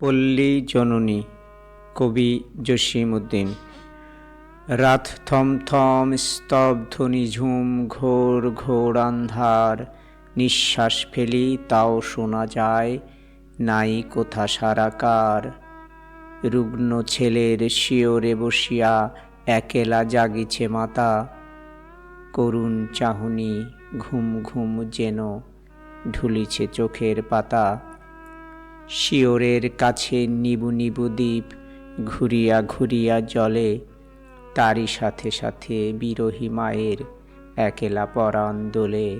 পল্লী জননী কবি জসিম উদ্দিন রাত থমথম স্তব্ধ নিঝুম ঘোর ঘোর আন্ধার, নিঃশ্বাস ফেলি তাও শোনা যায়, নাই কোথা সারাকার রুগ্ন ছেলের শিওরে বসিয়া একেলা জাগিছে মাতা, করুণ চাহনি ঘুম ঘুম যেন ঢুলিছে চোখের পাতা। শিওরের কাছে নিবু নিবু দ্বীপ ঘুরিয়া ঘুরিয়া জলে, তারই সাথে সাথে বিরহী মায়ের একেলা পরাণ দোলে।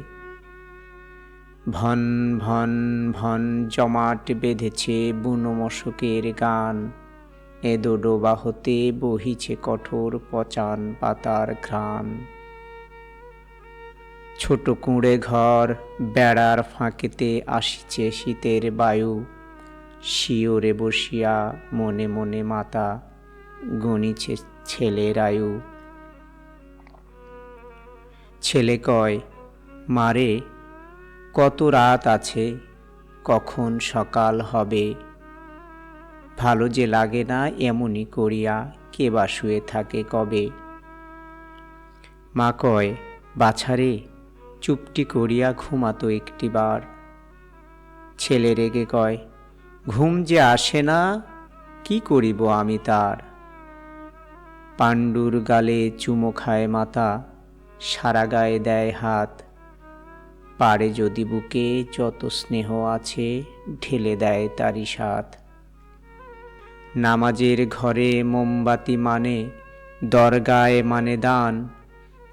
ভন ভন ভন জমাট বেঁধেছে বুনো মশকের গান এদো ডোবা হতে বহিছে কঠোর পচান পাতার ঘ্রাণ। ছোট কুঁড়ে ঘর বেড়ার ফাঁকেতে আসিছে শীতের বায়ু শিওরে বসিয়া মনে মনে মাতা গণিছে ছেলের আয়ু। ছেলে কয় মারে কত রাত আছে, কখন সকাল হবে? ভালো যে লাগে না এমনই করিয়া কে বা শুয়ে থাকে কবে? মা কয় বাছারে চুপটি করিয়া ঘুমাতো একটিবার। ছেলে রেগে কয় ঘুম যে আসে না, কি করিব আমি তার? পাণ্ডুর গালে চুমো খায় মাতা, সারা গায়ে দেয় হাত। পারে যদি বুকে যত স্নেহ আছে, ঢেলে দেয় তারই সাথ নামাজের ঘরে মোমবাতি মানে দরগায় মানে দান।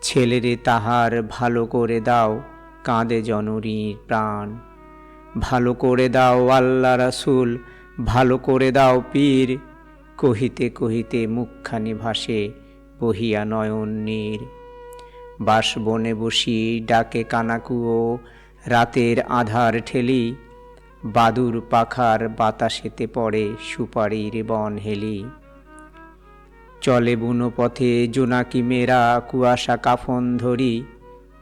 ছেলেরে তাহার ভালো করে দাও, কাঁদে জননীর প্রাণ। ভালো করে দাও আল্লাহ রাসুল, ভালো করে দাও পীর। কহিতে কহিতে মুখখানি ভাসে বহিয়া নয়ন নীর। বাস বনে বসি ডাকে কানাকুয়ো, রাতের আধার ঠেলি। বাদুর পাখার বাতাসেতে পড়ে সুপারির বন হেলি। চলে বুনো পথে জোনাকি মেরা কুয়াশা কাফন ধরি।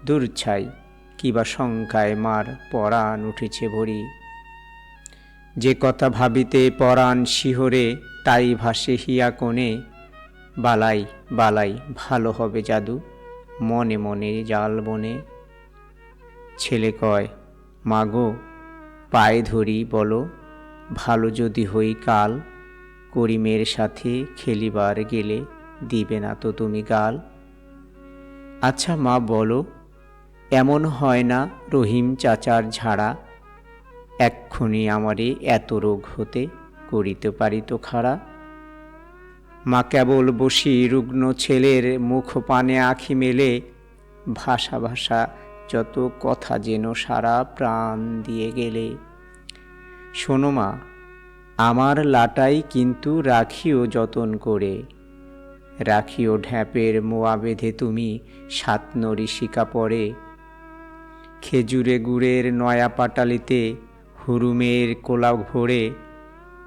দূরছাই কিবা শঙ্কায় মার পরাণ উঠেছে ভরি। যে কথা ভাবিতে পরাণ শিহরে, তাই ভাসে হিয়া কোণে। বালাই বালাই, ভালো হবে জাদু, মনে মনে জাল বনে। ছেলে কয়, মাগো, পায়ে ধরি বলো, ভালো যদি হই কাল, করিমের সাথে খেলিবার গেলে দিবে না তো তুমি গাল। আচ্ছা মা, বলো এমন হয় না রহিম চাচার ঝাড়া। এক্ষুনি আমারে এত রোগ হতে করিতে পারিত খাড়া। মা কেবল বসি রুগ্ন ছেলের মুখ পানে আখি মেলে, ভাষা ভাষা যত কথা যেন সারা প্রাণ দিয়ে গেলে। শোনো মা, আমার লাটাই কিন্তু রাখিও যতন করে। রাখিও ঢ্যাপের মোয়া বেঁধে তুমি সাত নরি শিকা পরে। খেজুরে গুড়ের নয়া পাটালিতে হুরুমের কোলা ভরে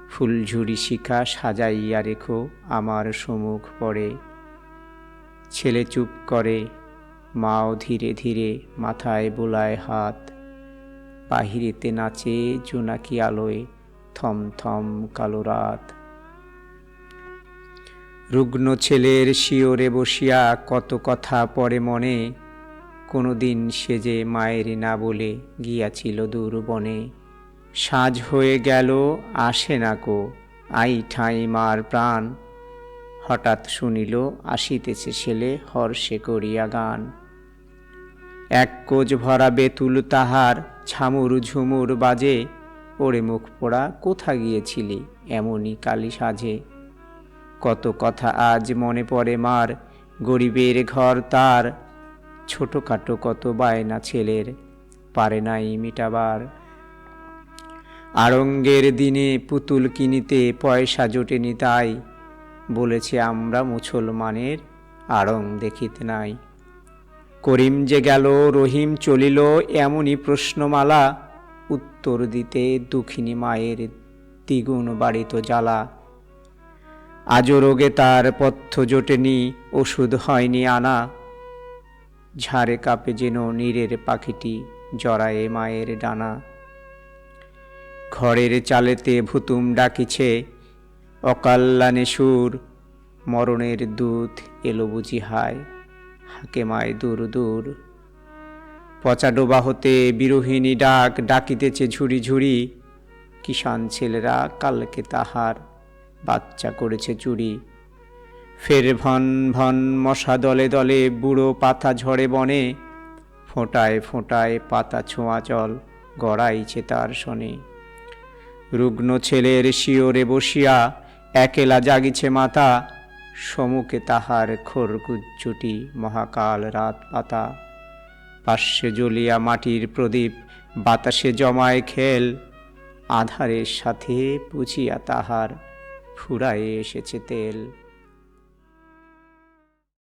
ফুলঝুরি শিখা সাজাইয়া রেখো আমার সমুখ পড়ে। ছেলে চুপ করে, মাও ধীরে ধীরে মাথায় বোলায় হাত। বাহিরেতে নাচে জোনাকি আলোয় থম থম কালো রাত। রুগ্ন ছেলের শিওরে বসিয়া কত কথা পরে মনে কোনোদিন সে যে মায়ের না বলে গিয়াছিল দূর বনে সাজ হয়ে গেল, আসে না কো, আই ঠাই মার প্রাণ। হঠাৎ শুনিল, আসিতেছে ছেলে, হর্ষে করিয়া গান। এক কোজ ভরা বেতুল তাহার ছামুর ঝুমুর বাজে। ওরে মুখ পোড়া, কোথা গিয়েছিলি এমনই কালি সাজে। কত কথা আজ মনে পড়ে মার, গরিবের ঘর তার। ছোটোখাটো কত বায়না ছেলের, পারে নাই মিটাবার। আড়ঙ্গের দিনে পুতুল কিনিতে পয়সা জোটেনি তাই, বলেছে আমরা মুসলমানের আড়ং দেখিতে নাই। করিম যে গেল, রহিম চলিল, এমনই প্রশ্নমালা, উত্তর দিতে দুঃখিনী মায়ের দ্বিগুণ বাড়িত জ্বালা। আজও রোগে তার পথ্য জোটেনি, ওষুধ হয়নি আনা। ঝাড়ে কাপে যেন নীরের পাখিটি, জড়ায়ে মায়ের ডানা। ঘরের চালেতে ভুতুম ডাকিছে, অকাল্যাণে সুর, মরণের দূত এলো বুঝি হায়, হাকেমায় দূর দূর। পচা ডোবা হতে বিরোহিণী ডাক ডাকিতেছে ঝুড়ি ঝুড়ি, কিষাণ ছেলেরা কালকে তাহার বাচ্চা করেছে চুরি। ফের ভন ভন মশা দলে দলে বুড়ো পাতা ঝরে বনে। ফোঁটায় ফোঁটায় পাতা ছোঁয়া জল গড়াইছে তার শনে। রুগ্ন ছেলের শিওরে বসিয়া একেলা জাগিছে মাতা। সমুখে তাহার খোরগুজ্জুটি মহাকাল রাত পাতা। পার্শ্বে জ্বলিয়া মাটির প্রদীপ বাতাসে জমায় খেল। আধারের সাথে পুছিয়া তাহার ফুরায়ে এসেছে তেল।